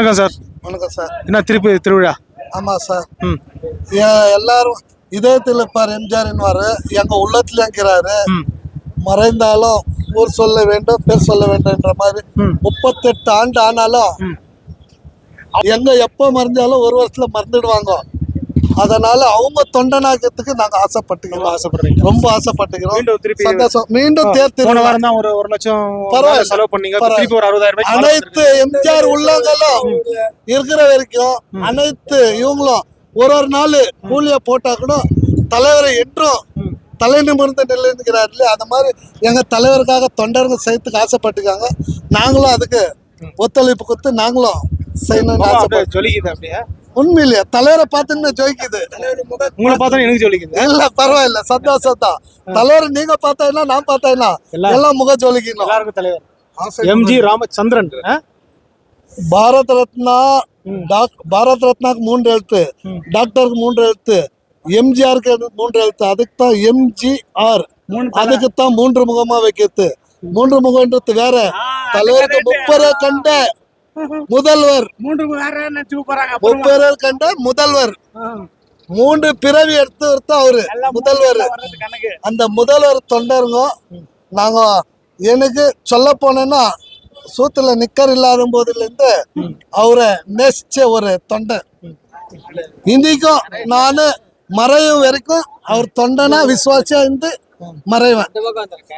வணக்கம் சார். வணக்கம் சார். என்ன திருப்பி திருவிழா? ஆமாம் சார். ம். எல்லாரும் இதயத்தில் இருப்பார் எம்ஜிஆர்னுவாரு எங்க உள்ளத்துல இருக்கிறாரு மறைந்தாலும் ஊர் சொல்ல வேண்டும் பேர் சொல்ல வேண்டும்ன்ற மாதிரி. முப்பத்தெட்டு ஆண்டு ஆனாலும் எங்க எப்போ மறைஞ்சாலும் ஒரு வருஷத்துல மறந்துடுவாங்க. அதனால அவங்க தொண்டனாக்கிறதுக்கு நாங்க ஆசைப்பட்டுக்கிறோம். ஆசைப்படுறீங்க. ரொம்ப ஆசைப்பட்டுக்கிறோம். சந்தோஷம். மீண்டும் தேர் போன திருவிழா வாரம் தான் ஒரு ஒரு லட்சம் பரவாயில்ல. செலவு பண்ணீங்க. திருப்பி ஒரு அறுபதாயிரம் அனைத்து எம்ஜிஆர் உள்ளங்களும் இருக்கிற வரைக்கும் அனைத்து இவங்களும் ஒரு ஒரு நாள் கூலிய போட்டா கூட தலைவரை என்றும் தலை நிமிர்ந்து நிலைங்கிறார் இல்லையா அந்த மாதிரி எங்க தலைவருக்காக தொண்டருங்க செய்யறதுக்கு ஆசைப்பட்டுக்காங்க. நாங்களும் அதுக்கு ஒத்துழைப்பு கொடுத்து நாங்களும் செய்யணும்னு ஆசைப்பட்டு ஜொலிக்குது அப்படியே. உண்மையிலேயே தலைவரை பார்த்துன்னு ஜோய்க்குது. உங்களை பார்த்தா எனக்கு ஜொலிக்குது. இல்ல பரவாயில்ல சந்தோஷம் தான் தலைவர் நீங்க பார்த்தா நான் பார்த்தா. எல்லாம் முக ஜோலிக்கணும். எல்லாருக்கும் தலைவர். எம்ஜி ராமச்சந்திரன்? பாரத் ரத்னா பாரத் ரத்னாக்கு மூன்று எழுத்து. டாக்டருக்கு மூன்று எழுத்து. எம்ஜிஆருக்கு மூன்று எழுத்து. அதுக்கு தான் எம்ஜிஆர் அதுக்கு தான் மூன்று முகமா வைக்கிறது. மூன்று முகம்ன்றது வேற. தலைவருக்கு முப்பரை கண்ட. முதல்வர். மூன்று வேற நினைச்சு போறாங்க? முப்பரை கண்ட முதல்வர். மூன்று பிறவி எடுத்து ஒருத்த அவரு முதல்வர். அந்த முதல்வர் தொண்டருங்க நாங்க எனக்கு சொல்ல போனேன்னா சூத்துல நிக்கர் இல்லாத போதிலிருந்து அவரை நேசிச்ச ஒரு தொண்டர். இன்னைக்கும் நானு மறையும் வரைக்கும் அவர் தொண்டனா விசுவாசியா இருந்து மறைவேன்.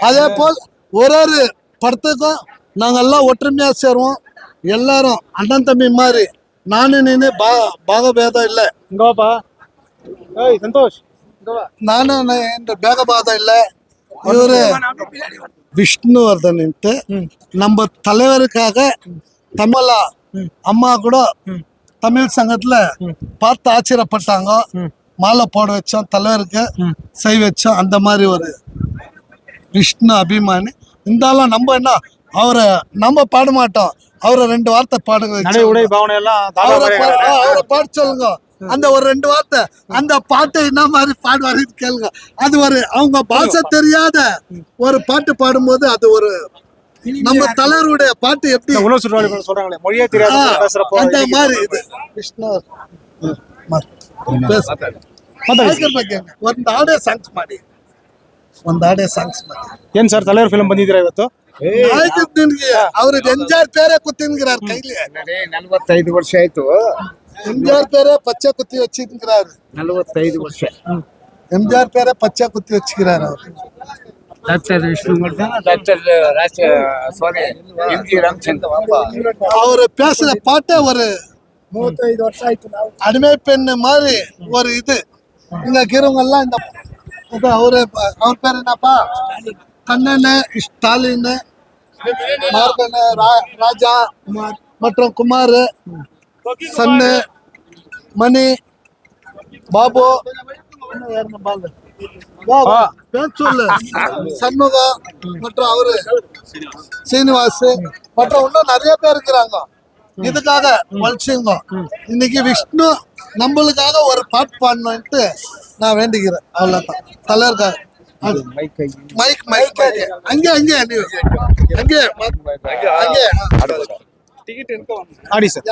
அதே போல் ஒரு ஒரு படத்துக்கும் நாங்க எல்லாம் ஒற்றுமையா சேருவோம். எல்லாரும் அண்ணன் தம்பி மாதிரி நானு நீனு பா பாகபேதம் இல்லை. இங்கே ஏய் சந்தோஷ். நானும் இந்த பேகபாதம் இல்லை. இவரு விஷ்ணுவர்தன்ட்டு. நம்ம தலைவருக்காக தமிழா அம்மா கூட தமிழ் சங்கத்துல பார்த்து ஆச்சரியப்பட்டாங்க. மாலை போட வச்சோம் தலைவருக்கு செய் வச்சோம் அந்த மாதிரி ஒரு விஷ்ணு அபிமானி. இருந்தாலும் நம்ம என்ன அவரை நம்ம பாட மாட்டோம் அவரை ரெண்டு வார்த்தை பாடுங்க நடை வச்சோம். உடை பாவனை எல்லாம் அவரை தாராளமா பா- ஆ, அவரை பாட சொல்லுங்க அந்த ஒரு ரெண்டு வார்த்தை அந்த பாட்டை என்ன மாதிரி பாடுவாருன்னு கேளுங்க அது ஒரு அவங்க பாஷை தெரியாத ஒரு பாட்டு பாடும்போது அது ஒரு நம்ம தலைவருடைய பாட்டு எப்படி இந்த உணவு சுற்றுலா சொல்றாங்களே மொழியே தெரியாத ஆ, பேசுறப்போ அந்த மாதிரி இது ವಿಷ್ಣು ಮಾತಾಡಿ. ಬಗ್ಗೆ ಒಂದು ಆಡೇ ಸಾಂಗ್ಸ್ ಮಾಡಿ ಒಂದು ಆಡೇ ಸಾಂಗ್ಸ್ ಮಾಡಿ ಏನ್ ಸರ್ தலைவர் ಫಿಲ್ಮ್ ಬಂದಿದ್ದೀರಾ ಇವತ್ತು ಅವ್ರ ಎಂಜಾರ್ ಬೇರೆ ಕೂತಿನ್ಗಿರಾರ್ ಕೈಲಿ ನಲ್ವತ್ತೈದು ವರ್ಷ ಆಯ್ತು ಎಂಜಾರ್ ಬೇರೆ ಪಚ್ಚ ಕುತ್ತಿ ವಚ್ಚಿನ್ಗಿರಾರ್ ನಲ್ವತ್ತೈದು ವರ್ಷ ಎಂಜಾರ್ ಬೇರೆ ಪಚ್ಚ ಕುತ್ತಿ ವಚ್ಚಿಗಿರಾರ್ ಅವ್ರು doctor Vishnuvardhan doctor Raja sorry M G Ramachandra ಅವರು பேசுற பாட்டே ஒரு மூவத்தைது வருஷம் ஆயிட்டு அடிமை பெண்ணு மாதிரி ஒரு இது இங்க இருக்கிறவங்க எல்லாம் இந்த அவர் அவர் பேர் என்னப்பா கண்ணன் ஸ்டாலின் மார்கன் ரா- ராஜா மற்றும் குமார் சன்னு மணி பாபு. இன்னும் சண்முகம் மற்றும் அவரு. சீனிவாஸ் மற்றும் இன்னும் நிறைய பேர் இருக்கிறாங்க. இதுக்காக வளர்ச்சிங்க இன்னைக்கு விஷ்ணு நம்மளுக்காக ஒரு பாட்டு பாடணும்ட்டு நான் வேண்டிக்கிறேன். அவ்வளோதான் தலைவருக்காக மைக் மைக் அங்கே அங்கே அங்கே. அங்கே. ஆடி சார்.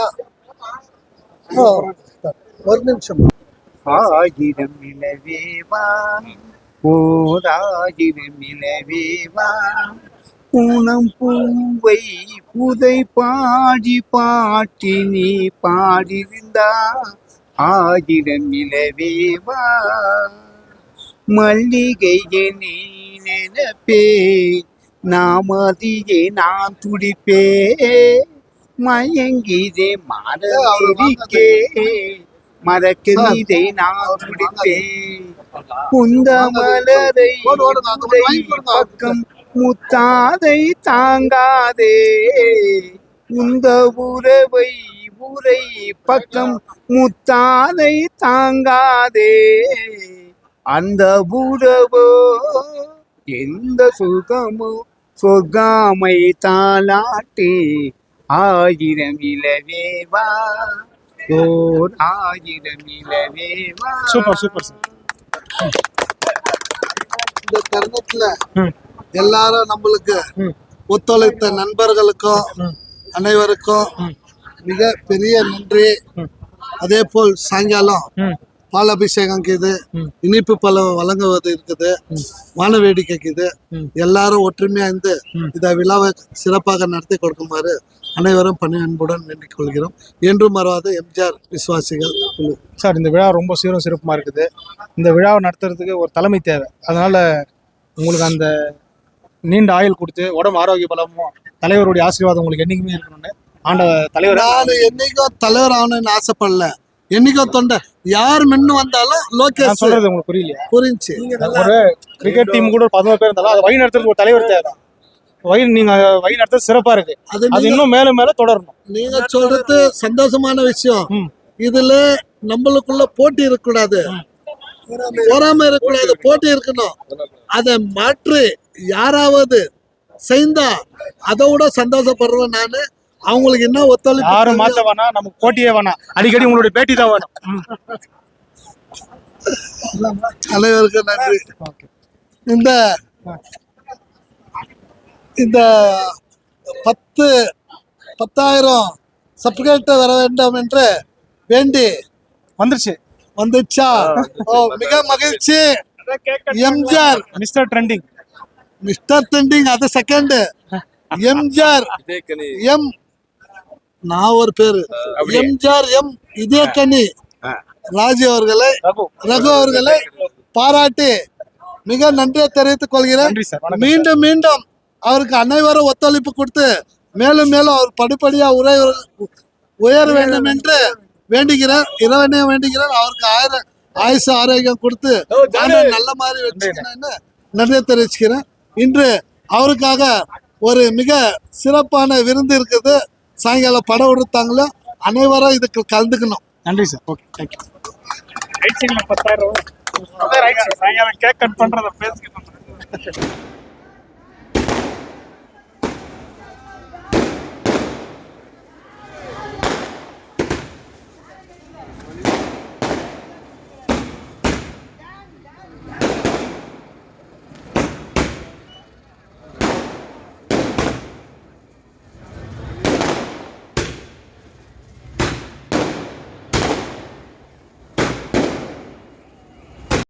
ஒரு நிமிஷம். ஆயிரம் நிலவேவா ஓராயிரம் நிலவேவா பூனம் பூவை புதை பாடி பாட்டி நீ பாடிருந்தா ஆயிரம் நிலவேவா மல்லிகையை நீ நினைப்பே. நாமதியை நான் துடிப்பே மயங்கிதே மரக்கே மறக்கவிதை நான் துடிப்பேன். குந்த மலரை. பக்கம் முத்தாதை தாங்காதே. உந்த உறவை உரை பக்கம் முத்தாதை தாங்காதே. அந்த உறவோ? எந்த சுகமோ? சொர்க்காமை தாளாட்டே ஆயிரம் இலவேவா ஓர் ஆயிரம் இலவேவா சூப்பர் சூப்பர் சார். இந்த தருணத்துல. எல்லாரும் நம்மளுக்கு. ஒத்துழைத்த நண்பர்களுக்கும் அனைவருக்கும் மிக பெரிய நன்றி. அதே போல் சாயங்காலம் பால் அபிஷேகம் இருக்குது இனிப்பு பழம் வழங்குவது இருக்குது. வான வேடிக்கை இருக்குது எல்லாரும் ஒற்றுமையா இருந்து இந்த விழாவை சிறப்பாக நடத்தி கொடுக்குமாறு அனைவரும் பணி அன்புடன் வேண்டிக் கொள்கிறோம். என்றும் மறவாத எம்ஜிஆர் விசுவாசிகள். சார் இந்த விழா ரொம்ப சீரும் சிறப்புமா இருக்குது. இந்த விழாவை நடத்துறதுக்கு ஒரு தலைமை தேவை. அதனால உங்களுக்கு அந்த நீண்ட ஆயுள் கொடுத்து உடம்பு ஆரோக்கிய பலமும் தலைவருடைய ஆசீர்வாதம் உங்களுக்கு என்னைக்குமே இருக்கணும்னு ஆண்ட தலைவர். நான் என்னைக்கும் தலைவர் ஆகணும்னு ஆசைப்படல. என்னைக்கும் தொண்டை. யார் முன்னு வந்தாலும் லோகேஷ். சொல்றது உங்களுக்கு புரியலையா? புரிஞ்சு ஒரு கிரிக்கெட் டீம் கூட ஒரு பதினோரு பேர் இருந்தாலும் அதை வழி நடத்துறதுக்கு ஒரு தலைவர் தேவை வழி நீங்க வழி நடத்துறது சிறப்பா இருக்கு. அது இன்னும் மேலும் மேல தொடரணும். நீங்க சொல்றது சந்தோஷமான விஷயம். இதுல நம்மளுக்குள்ள போட்டி இருக்கக்கூடாது. பொறாம இருக்கக்கூடாது. போட்டி இருக்கணும். அதை மாற்றி யாராவது செய்தா அதை விட சந்தோஷப்படுறேன் நானு. அவங்களுக்கு என்ன ஒத்துழைப்பு யாரும் மாத்த வேணாம் நமக்கு போட்டியே வேணாம் அடிக்கடி உங்களுடைய பேட்டி தான் வேணும் ம். அனைவருக்கும் நன்றி. இந்த இந்த பத்து பத்தாயிரம் சப்ஸ்கிரைபர் வர வேண்டும் என்று வேண்டி வந்துருச்சு. வந்துச்சா? ஓ மிக மகிழ்ச்சி. MGR mister trending. Mister trending அது செகண்ட் எம்ஜிஆர் எம் நான் ஒரு பேரு. எம்ஜிஆர் எம் இதே கனி ராஜு அவர்களை ரகு. ரகு அவர்களை பாராட்டி மிக நன்றியை தெரிவித்துக் கொள்கிறேன். மீண்டும் மீண்டும் அவருக்கு அனைவரும் ஒத்துழைப்பு கொடுத்து மேலும் மேலும் அவர் படிப்படியா உரை உயர வேண்டும் என்று வேண்டுகிறேன் இறைவனே வேண்டுகிறேன். அவருக்கு ஆயிரம் ஆயுசு ஆரோக்கியம் கொடுத்து நல்ல மாதிரி வச்சுக்கிறேன்னு நன்றியை தெரிவிச்சுக்கிறேன். இன்று அவருக்காக ஒரு மிக சிறப்பான விருந்து இருக்குது. சாயங்காலம் படம் கொடுத்தாங்களோ அனைவரும் இதுக்கு கலந்துக்கணும். நன்றி சார். ஓகே தேங்க்யூ ரைட் சைடில் பத்தாயிரம் ரூபா சாயங்காலம் கேக் கட் பண்ணுறத பேசிக்கிட்டு